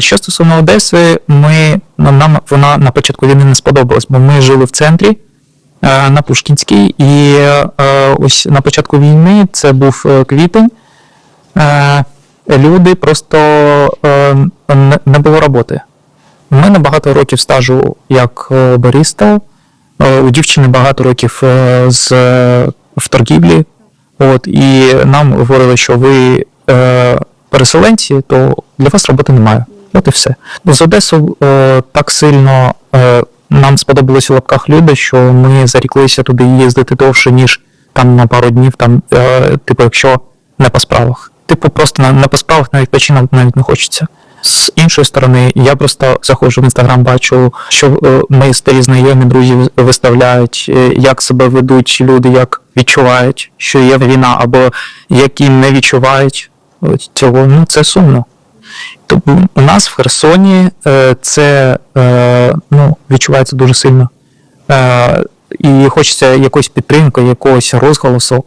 Що стосовно Одеси, ми нам, вона на початку війни не сподобалась, бо ми жили в центрі е, на Пушкінській, і е, ось на початку війни це був е, квітень. Люди просто не, було роботи. У мене багато років стажу як бариста, у дівчини багато років з, в торгівлі. От, і нам говорили, що ви переселенці, то для вас роботи немає. От і все. З Одесу е, так сильно е, нам сподобалися в лапках люди, що ми заріклися туди їздити довше, ніж там на пару днів, там, е, типу, якщо не по справах. Типу, просто на, не по справах навіть відпочинок навіть не хочеться. З іншої сторони, я просто заходжу в інстаграм, бачу, що е, мої старі знайомі друзі виставляють, е, як себе ведуть люди, як відчувають, що є війна, або які не відчувають цього. Ну це сумно. Тобто у нас в Херсоні е, це е, ну, відчувається дуже сильно. Е, і хочеться якоїсь підтримки, якогось розголосу.